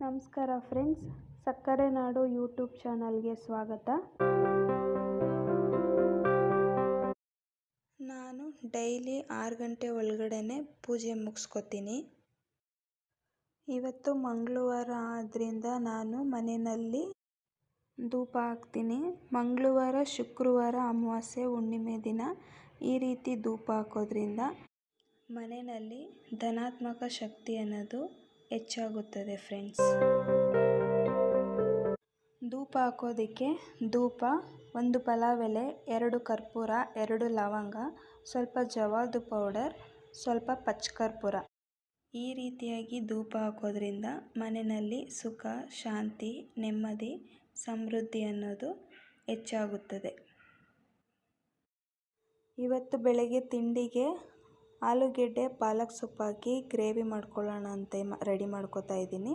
ನಮಸ್ಕಾರ ಫ್ರೆಂಡ್ಸ್, ಸಕ್ಕರೆ ನಾಡು ಯೂಟ್ಯೂಬ್ ಚಾನಲ್ಗೆ ಸ್ವಾಗತ. ನಾನು ಡೈಲಿ ಆರು ಗಂಟೆ ಒಳಗಡೆ ಪೂಜೆ ಮುಗಿಸ್ಕೊತೀನಿ. ಇವತ್ತು ಮಂಗಳವಾರ ಆದ್ದರಿಂದ ನಾನು ಮನೆಯಲ್ಲಿ ಧೂಪ ಹಾಕ್ತೀನಿ. ಮಂಗಳವಾರ, ಶುಕ್ರವಾರ, ಅಮಾವಾಸ್ಯೆ, ಹುಣ್ಣಿಮೆ ದಿನ ಈ ರೀತಿ ಧೂಪ ಹಾಕೋದ್ರಿಂದ ಮನೆಯಲ್ಲಿ ಧನಾತ್ಮಕ ಶಕ್ತಿ ಅನ್ನೋದು ಹೆಚ್ಚಾಗುತ್ತದೆ ಫ್ರೆಂಡ್ಸ್ ಧೂಪ ಹಾಕೋದಕ್ಕೆ ಧೂಪ, ಒಂದು ಪಲಾವ್ ಎಲೆ ಎರಡು ಕರ್ಪೂರ, ಎರಡು ಲವಂಗ, ಸ್ವಲ್ಪ ಜವಾದು ಪೌಡರ್ ಸ್ವಲ್ಪ ಪಚ್ಚ ಕರ್ಪೂರ. ಈ ರೀತಿಯಾಗಿ ಧೂಪ ಹಾಕೋದ್ರಿಂದ ಮನೆಯಲ್ಲಿ ಸುಖ, ಶಾಂತಿ, ನೆಮ್ಮದಿ, ಸಮೃದ್ಧಿ ಅನ್ನೋದು ಹೆಚ್ಚಾಗುತ್ತದೆ. ಇವತ್ತು ಬೆಳಗ್ಗೆ ತಿಂಡಿಗೆ ಆಲೂಗೆಡ್ಡೆ, ಪಾಲಕ್ ಸೊಪ್ಪು ಹಾಕಿ ಗ್ರೇವಿ ಮಾಡ್ಕೊಳ್ಳೋಣ ಅಂತ ರೆಡಿ ಮಾಡ್ಕೋತಾ ಇದ್ದೀನಿ.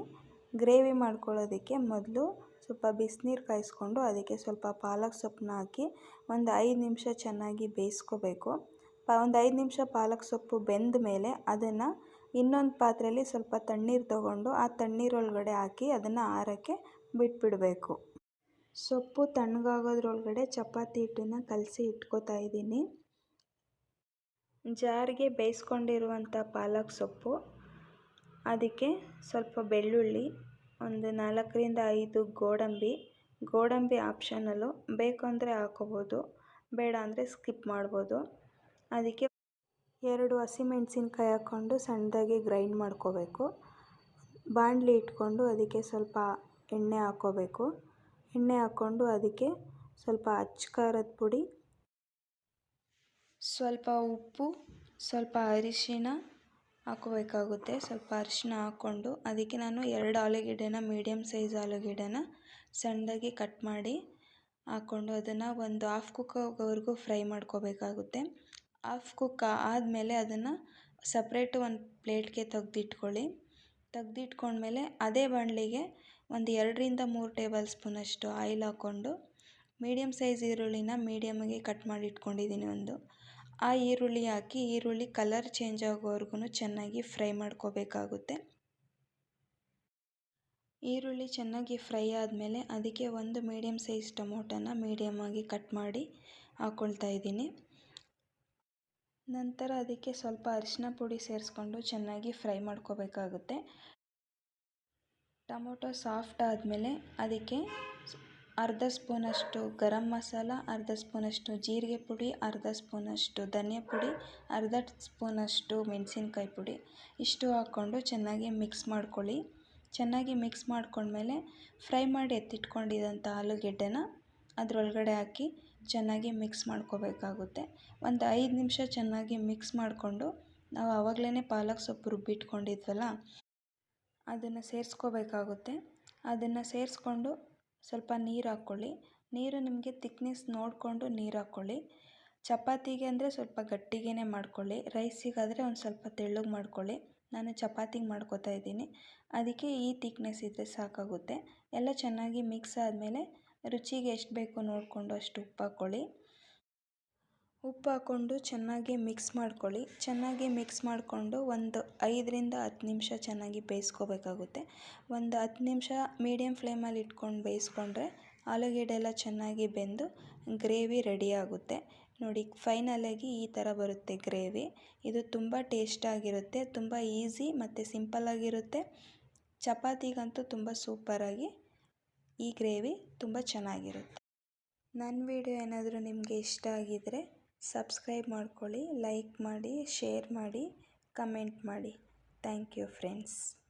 ಗ್ರೇವಿ ಮಾಡ್ಕೊಳ್ಳೋದಕ್ಕೆ ಮೊದಲು ಸ್ವಲ್ಪ ಬಿಸಿನೀರು ಕಾಯಿಸ್ಕೊಂಡು ಅದಕ್ಕೆ ಸ್ವಲ್ಪ ಪಾಲಕ್ ಸೊಪ್ಪನ್ನ ಹಾಕಿ ಒಂದು ಐದು ನಿಮಿಷ ಚೆನ್ನಾಗಿ ಬೇಯಿಸ್ಕೋಬೇಕು. ಪ, ಒಂದು ಐದು ನಿಮಿಷ ಪಾಲಕ್ ಸೊಪ್ಪು ಬೆಂದ ಮೇಲೆ ಅದನ್ನು ಇನ್ನೊಂದು ಪಾತ್ರೆಯಲ್ಲಿ ಸ್ವಲ್ಪ ತಣ್ಣೀರು ತಗೊಂಡು ಆ ತಣ್ಣೀರೊಳಗಡೆ ಹಾಕಿ ಅದನ್ನು ಆರೋಕ್ಕೆ ಬಿಟ್ಬಿಡಬೇಕು. ಸೊಪ್ಪು ತಣ್ಣಗಾಗೋದ್ರೊಳಗಡೆ ಚಪಾತಿ ಹಿಟ್ಟನ್ನು ಕಲಸಿ ಇಟ್ಕೋತಾ ಇದ್ದೀನಿ. ಜಾರಿಗೆ ಬೇಯಿಸ್ಕೊಂಡಿರುವಂಥ ಪಾಲಕ್ ಸೊಪ್ಪು, ಅದಕ್ಕೆ ಸ್ವಲ್ಪ ಬೆಳ್ಳುಳ್ಳಿ, ಒಂದು ನಾಲ್ಕರಿಂದ ಐದು ಗೋಡಂಬಿ. ಗೋಡಂಬಿ ಆಪ್ಷನಲ್ಲು ಬೇಕು ಅಂದರೆ ಹಾಕೋಬೋದು, ಬೇಡ ಅಂದರೆ ಸ್ಕಿಪ್ ಮಾಡ್ಬೋದು. ಅದಕ್ಕೆ ಎರಡು ಹಸಿಮೆಣ್ಸಿನ್ಕಾಯಿ ಹಾಕ್ಕೊಂಡು ಸಣ್ಣದಾಗಿ ಗ್ರೈಂಡ್ ಮಾಡ್ಕೋಬೇಕು. ಬಾಣಲಿ ಇಟ್ಕೊಂಡು ಅದಕ್ಕೆ ಸ್ವಲ್ಪ ಎಣ್ಣೆ ಹಾಕ್ಕೋಬೇಕು ಎಣ್ಣೆ ಹಾಕ್ಕೊಂಡು ಅದಕ್ಕೆ ಸ್ವಲ್ಪ ಅಚ್ಚ ಖಾರದ ಪುಡಿ ಸ್ವಲ್ಪ ಉಪ್ಪು, ಸ್ವಲ್ಪ ಅರಿಶಿನ ಹಾಕೋಬೇಕಾಗುತ್ತೆ. ಸ್ವಲ್ಪ ಅರಿಶಿಣ ಹಾಕ್ಕೊಂಡು ಅದಕ್ಕೆ ನಾನು ಎರಡು ಆಲೂಗೆಡ್ಡೆನ ಮೀಡಿಯಮ್ ಸೈಜ್ ಆಲೂಗೆಡ್ಡೆನ ಸಣ್ಣದಾಗಿ ಕಟ್ ಮಾಡಿ ಹಾಕ್ಕೊಂಡು ಅದನ್ನು ಒಂದು ಹಾಫ್ ಕುಕ್ ಆಗೋವರೆಗೂ ಫ್ರೈ ಮಾಡ್ಕೋಬೇಕಾಗುತ್ತೆ. ಹಾಫ್ ಕುಕ್ ಆದಮೇಲೆ ಅದನ್ನು ಸಪ್ರೇಟ್ ಒಂದು ಪ್ಲೇಟ್ಗೆ ತೆಗೆದಿಟ್ಕೊಳ್ಳಿ. ತೆಗೆದಿಟ್ಕೊಂಡ್ಮೇಲೆ ಅದೇ ಬಾಣಲಿಗೆ ಒಂದು ಎರಡರಿಂದ ಮೂರು ಟೇಬಲ್ ಸ್ಪೂನಷ್ಟು ಆಯಿಲ್ ಹಾಕ್ಕೊಂಡು ಮೀಡಿಯಮ್ ಸೈಜ್ ಈರುಳ್ಳಿನ ಮೀಡಿಯಮ್ಗೆ ಕಟ್ ಮಾಡಿ ಇಟ್ಕೊಂಡಿದ್ದೀನಿ ಒಂದು. ಆ ಈರುಳ್ಳಿ ಹಾಕಿ, ಈರುಳ್ಳಿ ಕಲರ್ ಚೇಂಜ್ ಆಗೋವರೆಗೂ ಚೆನ್ನಾಗಿ ಫ್ರೈ ಮಾಡ್ಕೋಬೇಕಾಗುತ್ತೆ. ಈರುಳ್ಳಿ ಚೆನ್ನಾಗಿ ಫ್ರೈ ಆದಮೇಲೆ ಅದಕ್ಕೆ ಒಂದು ಮೀಡಿಯಮ್ ಸೈಜ್ ಟೊಮೊಟೊನ ಮೀಡಿಯಮ್ಮಾಗಿ ಕಟ್ ಮಾಡಿ ಹಾಕ್ಕೊಳ್ತಾ ಇದ್ದೀನಿ. ನಂತರ ಅದಕ್ಕೆ ಸ್ವಲ್ಪ ಅರಿಶಿನ ಪುಡಿ ಸೇರಿಸ್ಕೊಂಡು ಚೆನ್ನಾಗಿ ಫ್ರೈ ಮಾಡ್ಕೋಬೇಕಾಗುತ್ತೆ. ಟೊಮೊಟೊ ಸಾಫ್ಟ್ ಆದಮೇಲೆ ಅದಕ್ಕೆ ಅರ್ಧ ಸ್ಪೂನಷ್ಟು ಗರಂ ಮಸಾಲ, ಅರ್ಧ ಸ್ಪೂನಷ್ಟು ಜೀರಿಗೆ ಪುಡಿ, ಅರ್ಧ ಸ್ಪೂನಷ್ಟು ಧನಿಯಾ ಪುಡಿ, ಅರ್ಧ ಸ್ಪೂನಷ್ಟು ಮೆಣಸಿನ್ಕಾಯಿ ಪುಡಿ. ಇಷ್ಟು ಹಾಕ್ಕೊಂಡು ಚೆನ್ನಾಗಿ ಮಿಕ್ಸ್ ಮಾಡ್ಕೊಳ್ಳಿ. ಚೆನ್ನಾಗಿ ಮಿಕ್ಸ್ ಮಾಡ್ಕೊಂಡ್ಮೇಲೆ ಫ್ರೈ ಮಾಡಿ ಎತ್ತಿಟ್ಕೊಂಡಿದ್ದಂಥ ಆಲೂಗೆಡ್ಡೆನ ಅದರೊಳಗಡೆ ಹಾಕಿ ಚೆನ್ನಾಗಿ ಮಿಕ್ಸ್ ಮಾಡ್ಕೋಬೇಕಾಗುತ್ತೆ. ಒಂದು ಐದು ನಿಮಿಷ ಚೆನ್ನಾಗಿ ಮಿಕ್ಸ್ ಮಾಡಿಕೊಂಡು ನಾವು ಆವಾಗಲೇ ಪಾಲಕ್ ಸೊಪ್ಪು ರುಬ್ಬಿಟ್ಕೊಂಡಿದ್ವಲ್ಲ, ಅದನ್ನು ಸೇರಿಸ್ಕೋಬೇಕಾಗುತ್ತೆ. ಅದನ್ನು ಸೇರಿಸ್ಕೊಂಡು ಸ್ವಲ್ಪ ನೀರು ಹಾಕ್ಕೊಳ್ಳಿ. ನೀರು ನಿಮಗೆ ತಿಕ್ನೆಸ್ ನೋಡಿಕೊಂಡು ನೀರು ಹಾಕ್ಕೊಳ್ಳಿ. ಚಪಾತಿಗೆ ಅಂದರೆ ಸ್ವಲ್ಪ ಗಟ್ಟಿಗೇ ಮಾಡ್ಕೊಳ್ಳಿ. ರೈಸಿಗಾದರೆ ಒಂದು ಸ್ವಲ್ಪ ತೆಳ್ಳಗೆ ಮಾಡ್ಕೊಳ್ಳಿ. ನಾನು ಚಪಾತಿಗೆ ಮಾಡ್ಕೋತಾ ಇದ್ದೀನಿ. ಅದಕ್ಕೆ ಈ ತಿಕ್ನೆಸ್ ಇದ್ದರೆ ಸಾಕಾಗುತ್ತೆ. ಎಲ್ಲ ಚೆನ್ನಾಗಿ ಮಿಕ್ಸ್ ಆದಮೇಲೆ ರುಚಿಗೆ ಎಷ್ಟು ಬೇಕೋ ನೋಡಿಕೊಂಡು ಅಷ್ಟು ಉಪ್ಪು ಹಾಕ್ಕೊಳ್ಳಿ. ಉಪ್ಪು ಹಾಕ್ಕೊಂಡು ಚೆನ್ನಾಗಿ ಮಿಕ್ಸ್ ಮಾಡ್ಕೊಳ್ಳಿ. ಚೆನ್ನಾಗಿ ಮಿಕ್ಸ್ ಮಾಡಿಕೊಂಡು ಒಂದು ಐದರಿಂದ ಹತ್ತು ನಿಮಿಷ ಚೆನ್ನಾಗಿ ಬೇಯಿಸ್ಕೋಬೇಕಾಗುತ್ತೆ. ಒಂದು ಹತ್ತು ನಿಮಿಷ ಮೀಡಿಯಮ್ ಫ್ಲೇಮಲ್ಲಿ ಇಟ್ಕೊಂಡು ಬೇಯಿಸ್ಕೊಂಡ್ರೆ ಆಲೂಗೆಡ್ಡೆ ಎಲ್ಲ ಚೆನ್ನಾಗಿ ಬೆಂದು ಗ್ರೇವಿ ರೆಡಿ ಆಗುತ್ತೆ. ನೋಡಿ ಫೈನಲಾಗಿ ಈ ಥರ ಬರುತ್ತೆ ಗ್ರೇವಿ ಇದು ತುಂಬ ಟೇಸ್ಟಾಗಿರುತ್ತೆ ತುಂಬ ಈಸಿ ಮತ್ತು ಸಿಂಪಲ್ಲಾಗಿರುತ್ತೆ ಚಪಾತಿಗಂತೂ ತುಂಬ ಸೂಪರಾಗಿ ಈ ಗ್ರೇವಿ ತುಂಬ ಚೆನ್ನಾಗಿರುತ್ತೆ. ನನ್ನ ವಿಡಿಯೋ ಏನಾದರೂ ನಿಮಗೆ ಇಷ್ಟ ಆಗಿದರೆ ಸಬ್ಸ್ಕ್ರೈಬ್ ಮಾಡ್ಕೊಳ್ಳಿ ಲೈಕ್ ಮಾಡಿ ಶೇರ್ ಮಾಡಿ ಕಮೆಂಟ್ ಮಾಡಿ. Thank you friends.